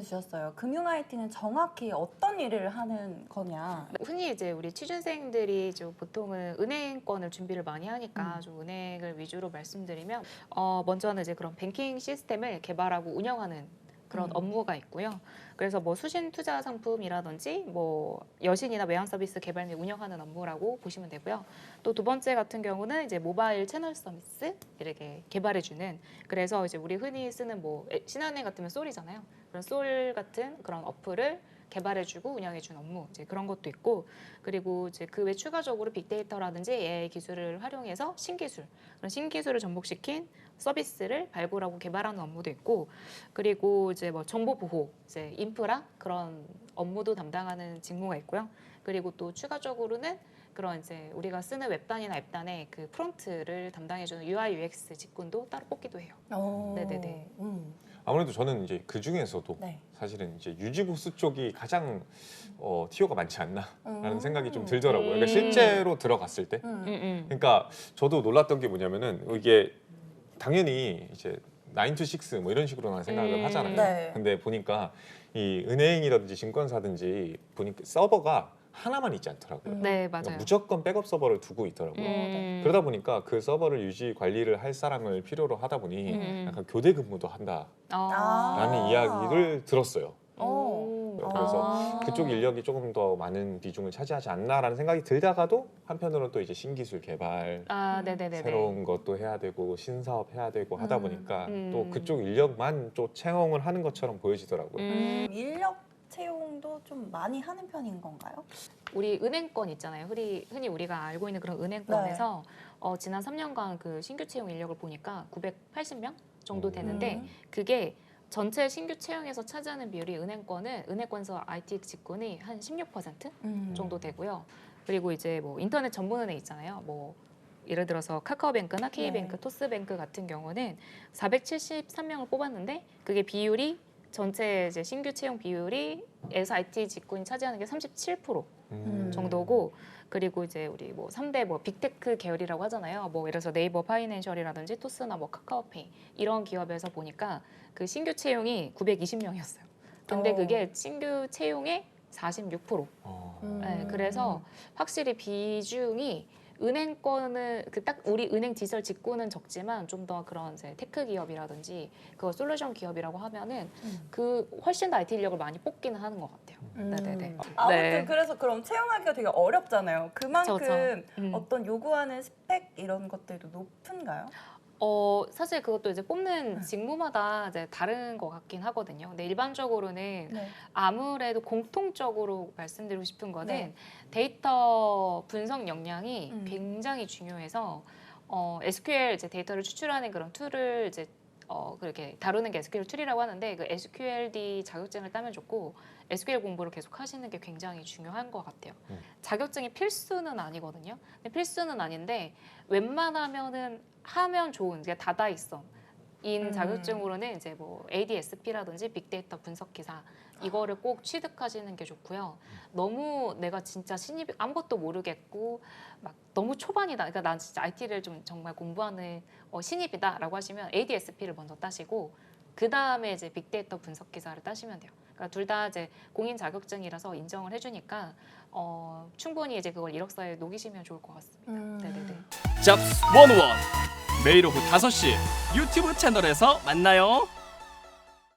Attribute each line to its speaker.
Speaker 1: 말씀해 주셨어요. 금융 IT는 정확히 어떤 일을 하는 거냐.
Speaker 2: 흔히 이제 우리 취준생들이 좀 보통은 은행권을 준비를 많이 하니까
Speaker 1: 음.
Speaker 2: 좀 은행을 위주로 말씀드리면 어 먼저는 이제 그런 뱅킹 시스템을 개발하고 운영하는 그런
Speaker 1: 음.
Speaker 2: 업무가 있고요. 그래서 뭐 수신 투자 상품이라든지 뭐 여신이나 외환 서비스 개발 및 운영하는 업무라고 보시면 되고요. 또 두 번째 같은 경우는 이제 모바일 채널 서비스 이렇게 개발해 주는 그래서 이제 우리 흔히 쓰는 뭐 에- 신한은행 같으면 솔이잖아요. 그런 솔 같은 그런 어플을 개발해주고 운영해주는 업무 이제 그런 것도 있고 그리고 이제 그 외 추가적으로 빅데이터라든지 AI 기술을 활용해서 신기술 그런 신기술을 접목시킨 서비스를 발굴하고 개발하는 업무도 있고 그리고 이제 뭐 정보 보호 이제 인프라 그런 업무도 담당하는 직무가 있고요 그리고 또 추가적으로는 그런 이제 우리가 쓰는 웹단이나 앱단의 그 프론트를 담당해주는 UI UX 직군도 따로 뽑기도 해요.
Speaker 1: 오.
Speaker 2: 네네네.
Speaker 1: 음.
Speaker 3: 아무래도 저는 이제 그 중에서도
Speaker 1: 네.
Speaker 3: 사실은 이제 유지보수 쪽이 가장 어, 티오가 많지 않나라는
Speaker 1: 음.
Speaker 3: 생각이 좀 들더라고요. 그러니까
Speaker 2: 음.
Speaker 3: 실제로 들어갔을 때,
Speaker 1: 음.
Speaker 2: 음, 음.
Speaker 3: 그러니까 저도 놀랐던 게 뭐냐면은 이게 당연히 이제 9 to 6 뭐 이런 식으로만 생각을
Speaker 2: 음.
Speaker 3: 하잖아요.
Speaker 1: 네.
Speaker 3: 근데 보니까 이 은행이라든지 증권사든지 보니까 서버가 하나만 있지 않더라고요.
Speaker 1: 음.
Speaker 2: 네
Speaker 3: 그러니까
Speaker 2: 맞아요.
Speaker 3: 무조건 백업 서버를 두고 있더라고요.
Speaker 2: 음.
Speaker 3: 그러다 보니까 그 서버를 유지 관리를 할 사람을 필요로 하다 보니
Speaker 2: 음.
Speaker 3: 약간 교대 근무도 한다라는
Speaker 1: 아.
Speaker 3: 이야기를 들었어요.
Speaker 1: 오.
Speaker 3: 그래서
Speaker 1: 아.
Speaker 3: 그쪽 인력이 조금 더 많은 비중을 차지하지 않나라는 생각이 들다가도 한편으로는 또 이제 신기술 개발
Speaker 2: 아, 네네네.
Speaker 3: 새로운 것도 해야 되고 신사업 해야 되고 하다
Speaker 1: 음.
Speaker 3: 보니까
Speaker 2: 음.
Speaker 3: 또 그쪽 인력만 또 채용을 하는 것처럼 보여지더라고요.
Speaker 2: 음,
Speaker 1: 인력 채용도 좀 많이 하는 편인 건가요?
Speaker 2: 우리 은행권 있잖아요. 흔히, 흔히 우리가 알고 있는 그런 은행권에서
Speaker 1: 네.
Speaker 2: 어, 지난 3년간 그 신규 채용 인력을 보니까 980명 정도
Speaker 3: 음.
Speaker 2: 되는데
Speaker 1: 음.
Speaker 2: 그게 전체 신규 채용에서 차지하는 비율이 은행권은 은행권에서 IT 직군이 한 16%
Speaker 1: 음.
Speaker 2: 정도 되고요. 그리고 이제 뭐 인터넷 전문 은행 있잖아요. 뭐 예를 들어서 카카오뱅크나 K뱅크,
Speaker 1: 네.
Speaker 2: 토스뱅크 같은 경우는 473명을 뽑았는데 그게 비율이 전체 이제 신규 채용 비율이 에서 IT 직군이 차지하는 게 37%
Speaker 1: 음.
Speaker 2: 정도고 그리고 이제 우리 뭐 3대 뭐 빅테크 계열이라고 하잖아요. 뭐 예를 들어서 네이버 파이낸셜이라든지 토스나 뭐 카카오페이 이런 기업에서 보니까 그 신규 채용이 920명이었어요. 근데
Speaker 1: 어.
Speaker 2: 그게 신규 채용의 46%.
Speaker 3: 어.
Speaker 1: 음.
Speaker 2: 네, 그래서 확실히 비중이 은행권은 그 딱 우리 은행 디지털 직구는 적지만 좀 더 그런 이제 테크 기업이라든지 그 솔루션 기업이라고 하면은
Speaker 1: 음.
Speaker 2: 그 훨씬 더 IT 인력을 많이 뽑기는 하는 것 같아요.
Speaker 1: 음.
Speaker 2: 네네네.
Speaker 1: 아무튼
Speaker 2: 네.
Speaker 1: 그래서 그럼 채용하기가 되게 어렵잖아요. 그만큼
Speaker 2: 그쵸, 음.
Speaker 1: 어떤 요구하는 스펙 이런 것들도 높은가요?
Speaker 2: 어 사실 그것도 이제 뽑는
Speaker 1: 네.
Speaker 2: 직무마다 이제 다른 것 같긴 하거든요. 근데 일반적으로는
Speaker 1: 네.
Speaker 2: 아무래도 공통적으로 말씀드리고 싶은 거는
Speaker 1: 네.
Speaker 2: 데이터 분석 역량이
Speaker 1: 음.
Speaker 2: 굉장히 중요해서 어, SQL 이제 데이터를 추출하는 그런 툴을 이제 어, 그렇게 다루는 게 SQL 툴이라고 하는데 그 SQLD 자격증을 따면 좋고 SQL 공부를 계속 하시는 게 굉장히 중요한 것 같아요.
Speaker 3: 음.
Speaker 2: 자격증이 필수는 아니거든요. 근데 필수는 아닌데 웬만하면은 하면 좋은 게 다다익성. 인
Speaker 1: 음.
Speaker 2: 자격증으로는 이제 뭐 ADSP라든지 빅데이터 분석 기사 이거를 꼭 취득하시는 게 좋고요. 너무 내가 진짜 신입 아무것도 모르겠고 막 너무 초반이다. 그러니까 난 진짜 IT를 좀 정말 공부하는 어, 신입이다라고 하시면 ADSP를 먼저 따시고 그 다음에 이제 빅데이터 분석 기사를 따시면 돼요. 그러니까 둘 다 이제 공인 자격증이라서 인정을 해주니까 어, 충분히 이제 그걸 이력서에 녹이시면 좋을 것 같습니다.
Speaker 1: 음.
Speaker 2: 네네네.
Speaker 4: 잡스 원원 매일 오후 5시 유튜브 채널에서 만나요.